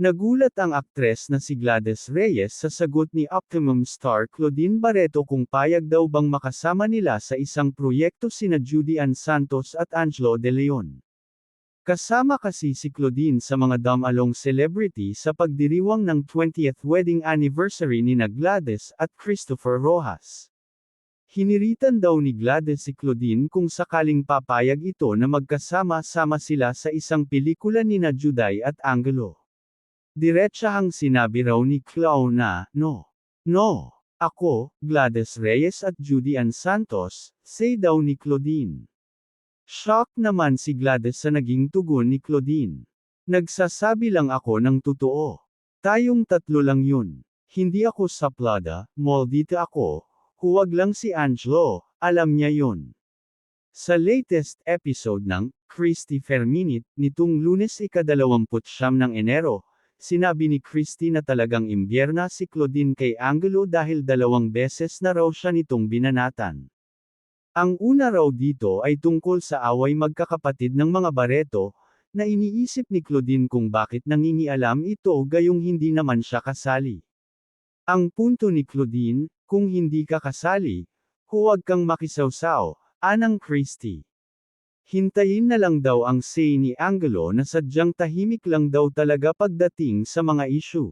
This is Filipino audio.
Nagulat ang aktres na si Gladys Reyes sa sagot ni Optimum star Claudine Barreto kung payag daw bang makasama nila sa isang proyekto sina Judy Ann Santos at Angelo De Leon. Kasama kasi si Claudine sa mga damalong celebrity sa pagdiriwang ng 20th wedding anniversary ni na Gladys at Christopher Rojas. Hiniritan daw ni Gladys si Claudine kung sakaling papayag ito na magkasama-sama sila sa isang pelikula ni na Juday at Angelo. Diretsahang sinabi raw ni Clau na, no. No. Ako, Gladys Reyes at Judy Ann Santos, say daw ni Claudine. Shock naman si Gladys sa naging tugon ni Claudine. Nagsasabi lang ako ng totoo. Tayong tatlo lang yun. Hindi ako saplada, moldita ako, huwag lang si Angelo, alam niya yun. Sa latest episode ng Christy Ferminit nitong lunes ikadalawamput siyam ng Enero, sinabi ni Christy na talagang imbierna si Claudine kay Angelo dahil dalawang beses na raw siya nitong binanatan. Ang una raw dito ay tungkol sa away magkakapatid ng mga Barreto, na iniisip ni Claudine kung bakit nangingialam ito gayong hindi naman siya kasali. Ang punto ni Claudine, kung hindi ka kasali, huwag kang makisawsaw, anang Christie. Hintayin na lang daw ang say ni Angelo na sadyang tahimik lang daw talaga pagdating sa mga issue.